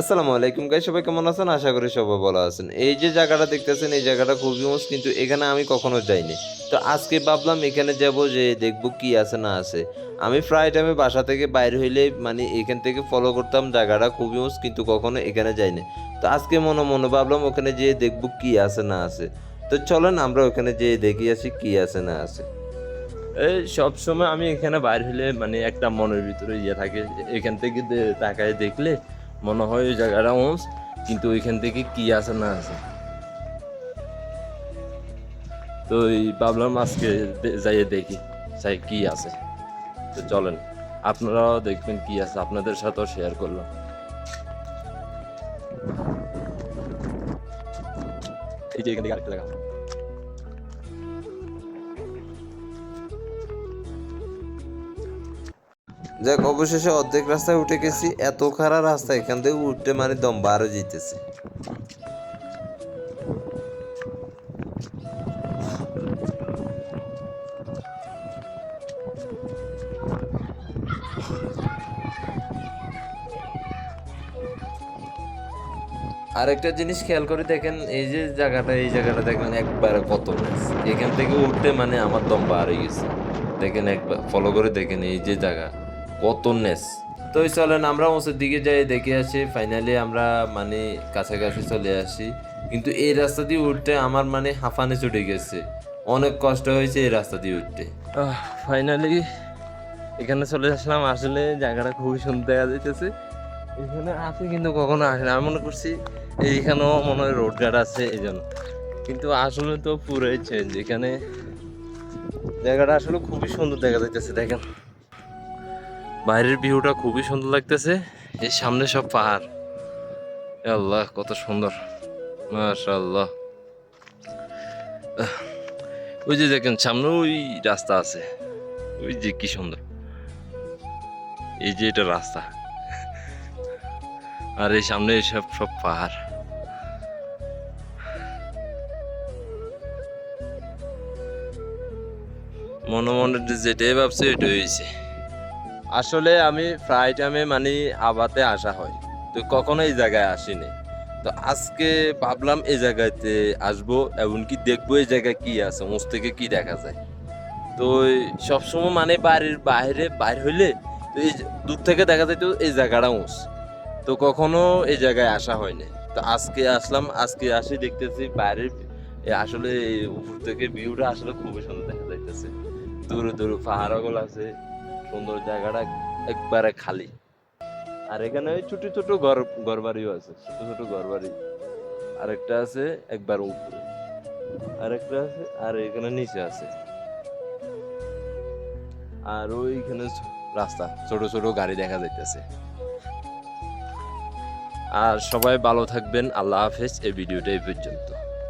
আসসালামু আলাইকুম গাই সবাই কেমন আছেন? আশা করি সবাই ভালো আছেন। এই যে জায়গাটা দেখতেছেন, এই জায়গাটা খুবই মস্ত, কিন্তু এখানে আমি কখনো যাইনি। তো আজকে ভাবলাম এখানে যাব যে দেখব কি আছে, না আছে। আমি প্রায় টাইমে বাসা থেকে বাইরে হইলে মানে এখান থেকে ফলো করতাম, জায়গাটা খুবই মস্ত, কিন্তু কখনো এখানে যাইনি। তো আজকে মনে মনে ভাবলাম ওখানে যেয়ে দেখব কি আছে, না আছে। তো চলেন, আমরা ওখানে যেয়ে দেখি আসি কি আছে, না আছে। এই সবসময় আমি এখানে বাইর হইলে মানে একটা মনের ভিতরে ইয়ে থাকে, এখান থেকে তাকায় দেখলে মনে হয় ওই জায়গাটা ওমস কিন্তু ওইখান থেকে কি আছে না আছে। তো এই ভাবলাম আজকে যাইয়ে দেখি, চাই কি আছে। তো চলেন, আপনারাও দেখবেন কি আছে, আপনাদের সাথেও শেয়ার করলাম। এই যে এখান থেকে আরেকটা জায়গা যাক, অবশেষে অর্ধেক রাস্তায় উঠে গেছি। এত খারাপ রাস্তা, এখান থেকে উঠতে মানে দম বারো যেতেছে আরেকটা জিনিস খেয়াল করে দেখেন, এই যে জায়গাটা, এই জায়গাটা দেখেন একবারে কত এখান থেকে উঠতে মানে আমার দম বার গেছে। দেখেন একবার ফলো করে দেখেন এই যে জায়গা। কত নেস। তো চলেন আমরা ওসের দিকে যাই দেখে আসি। ফাইনালি আমরা মানে কাছাকাছি চলে আসি। কিন্তু এই রাস্তা দিয়ে উঠতে আমার মানে হাঁফানে চড়ে গেছে। অনেক কষ্ট হয়েছে এই রাস্তা দিয়ে উঠতে। ফাইনালি এখানে চলে আসলাম। আসলে জায়গাটা খুবই সুন্দর দেখা যাইতেছে। এখানে আছে কিন্তু কখনো আসে আমি মনে করছি এইখানেও মনে হয় রোড গার্ড আছে এই জন্য কিন্তু আসলে তো পুরোই চেঞ্জ এখানে জায়গাটা আসলে খুবই সুন্দর দেখা যাইতেছে দেখেন। বাইরের ভিউটা খুবই সুন্দর লাগতেছে। এই সামনে সব পাহাড়। আল্লাহ কত সুন্দর। মাশাআল্লাহ। আহ, ওই যে দেখেন সামনে ওই রাস্তা আছে। ওই যে কি সুন্দর। এই যে এটা রাস্তা। আর এই সামনে সব সব পাহাড়। মনে মনে যেটাই ভাবছে ওইটা হয়েছে আসলে আমি প্রায় টাইমে মানে আবাতে আসা হয়। তো কখনো এই জায়গায় আসিনি। তো আজকে ভাবলাম এই জায়গাতে আসব, এমনকি দেখব এই জায়গায় কি আছে, মুখ থেকে কি দেখা যায়। তো সবসময় মানে বাড়ির বাইরে, বাইর হইলে তো এই দূর থেকে দেখা যায় তো এই জায়গাটা উঁচ তো কখনো এই জায়গায় আসা হয়নি। তো আজকে আসলাম, আজকে আসি দেখতেছি বাইরের আসলে উপর থেকে ভিউটা আসলে খুবই সুন্দর দেখা যাইতেছে। দূরে দূরে পাহাড়গুলো আছে। সুন্দর জায়গাটা একবারে খালি। আর এখানে ওই ছোট ছোট ঘর ঘর বাড়িও আছে, ছোট ছোট ঘর বাড়ি আরেকটা আছে, একবার উপরে। আরেকটা আছে, আর এখানে নিচে আছে। আর ওইখানে রাস্তা, ছোট ছোট গাড়ি দেখা যাইতেছে। আর সবাই ভালো থাকবেন, আল্লাহ হাফেজ, এই ভিডিওটা এই পর্যন্ত।